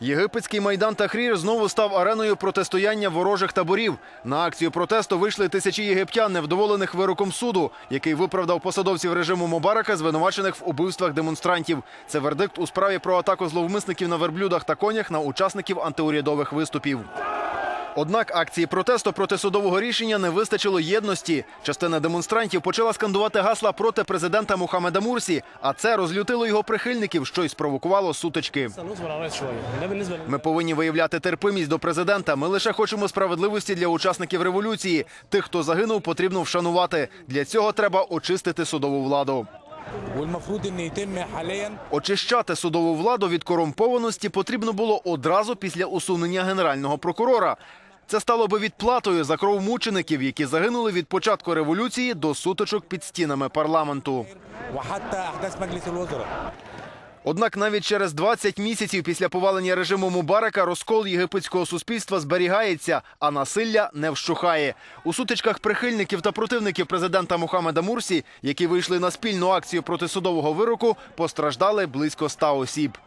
Єгипетський майдан Тахрір знову став ареною протистояння ворожих таборів. На акцію протесту вийшли тисячі єгиптян, невдоволених вироком суду, який виправдав посадовців режиму Мобарака, звинувачених в убивствах демонстрантів. Це вердикт у справі про атаку зловмисників на верблюдах та конях на учасників антиурядових виступів. Однак акції протесту проти судового рішення не вистачило єдності. Частина демонстрантів почала скандувати гасла проти президента Мухаммеда Мурсі, а це розлютило його прихильників, що й спровокувало сутички. Ми повинні виявляти терпимість до президента. Ми лише хочемо справедливості для учасників революції. Тих, хто загинув, потрібно вшанувати. Для цього треба очистити судову владу. Очищати судову владу від корумпованості потрібно було одразу після усунення генерального прокурора. Це стало би відплатою за кров мучеників, які загинули від початку революції до сутичок під стінами парламенту. Однак навіть через 20 місяців після повалення режиму Мубарака розкол єгипетського суспільства зберігається, а насилля не вщухає. У сутичках прихильників та противників президента Мухаммеда Мурсі, які вийшли на спільну акцію проти судового вироку, постраждали близько 100 осіб.